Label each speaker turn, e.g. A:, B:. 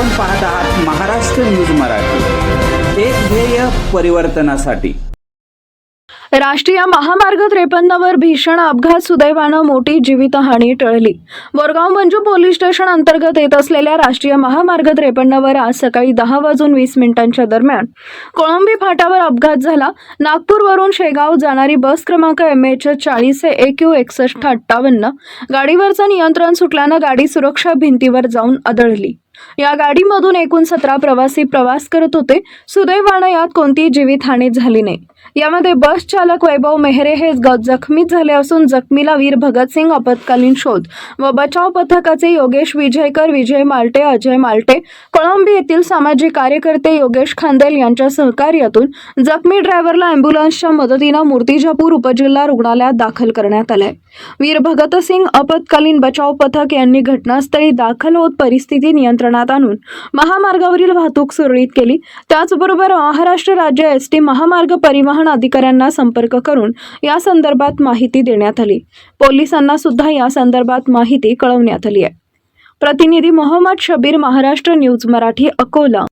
A: आपण पाहत आहात महाराष्ट्र न्यूज मराठी. एक ध्येय परिवर्तनासाठी.
B: राष्ट्रीय महामार्ग त्रेपन्नवर भीषण अपघात सुदैवानं मोठी जीवितहानी टळली. बोरगाव मंजू पोलीस स्टेशन अंतर्गत येत असलेल्या राष्ट्रीय महामार्ग त्रेपन्नवर आज सकाळी दहा वाजून वीस मिनिटांच्या दरम्यान कोळंबी फाटावर अपघात झाला. नागपूरवरून शेगाव जाणारी बस क्रमांक एम एच चाळीस ए क्यू एकसष्ट अठ्ठावन्न गाडीवरचं नियंत्रण सुटल्यानं गाडी सुरक्षा भिंतीवर जाऊन आदळली. या गाडीमधून एकूण सतरा प्रवासी प्रवास करत होते. सुदैवानं यात कोणतीही जीवितहानी झाली नाही. यामध्ये बस चालक वैभव मेहरे हे ग- जखमी झाले असून जखमीला वीर भगतसिंग आपत्कालीन शोध व बचाव पथकाचे योगेश विजयकर विजय मालटे अजय मालटे कोळंबी येथील सामाजिक कार्यकर्ते योगेश खांदेल यांच्या सहकार्यातून जखमी ड्रायव्हरला अँब्युलन्सच्या मदतीनं मूर्तिजापूर उपजिल्हा रुग्णालयात दाखल करण्यात आलंय. वीर भगतसिंग आपत्कालीन बचाव पथक यांनी घटनास्थळी दाखल होत परिस्थिती नियंत्रण नियंत्रणात आणून महामार्गावरील वाहतूक सुरळीत केली. त्याचबरोबर महाराष्ट्र राज्य एस टी महामार्ग परिवहन अधिकाऱ्यांना संपर्क करून या संदर्भात माहिती देण्यात आली. पोलिसांना सुद्धा या संदर्भात माहिती कळवण्यात आली आहे. प्रतिनिधी मोहम्मद शबीर महाराष्ट्र न्यूज मराठी अकोला.